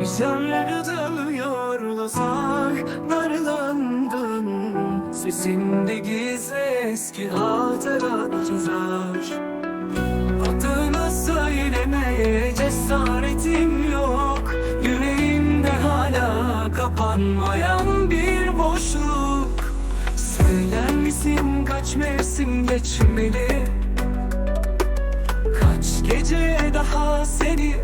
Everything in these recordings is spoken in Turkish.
Güzeller dönüyor uzaklarlandın Sesinde gizli eski hatıralar Adını söylemeye cesaretim yok. Yüreğimde hala kapanmayan bir boşluk. Söyler misin kaç mevsim geçmeli? Kaç gece daha seni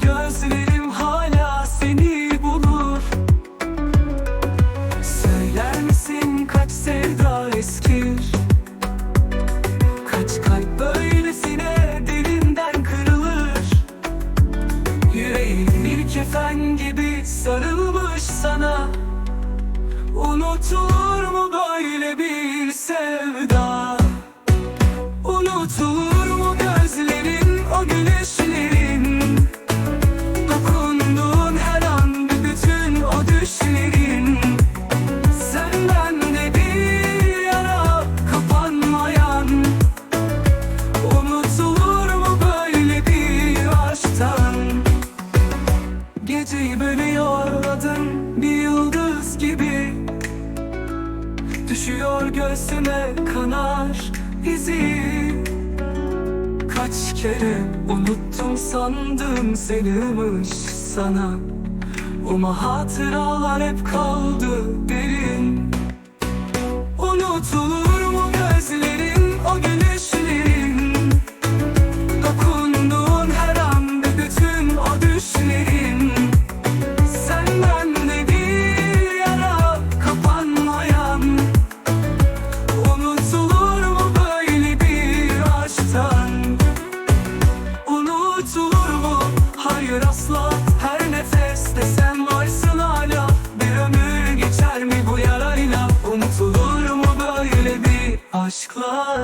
Gözlerim hala seni bulur. Söyler kaç sevda eskir? Kaç kalp böylesine derinden kırılır? Yüreğim bir kefen gibi sarılmış sana. Unutulur mu böyle bir sevda Düşüyor göğsüme kanar izi. Kaç kere unuttum sandım senimiş sana. Ama hatıralar hep kaldı derin. Unutulur aşkla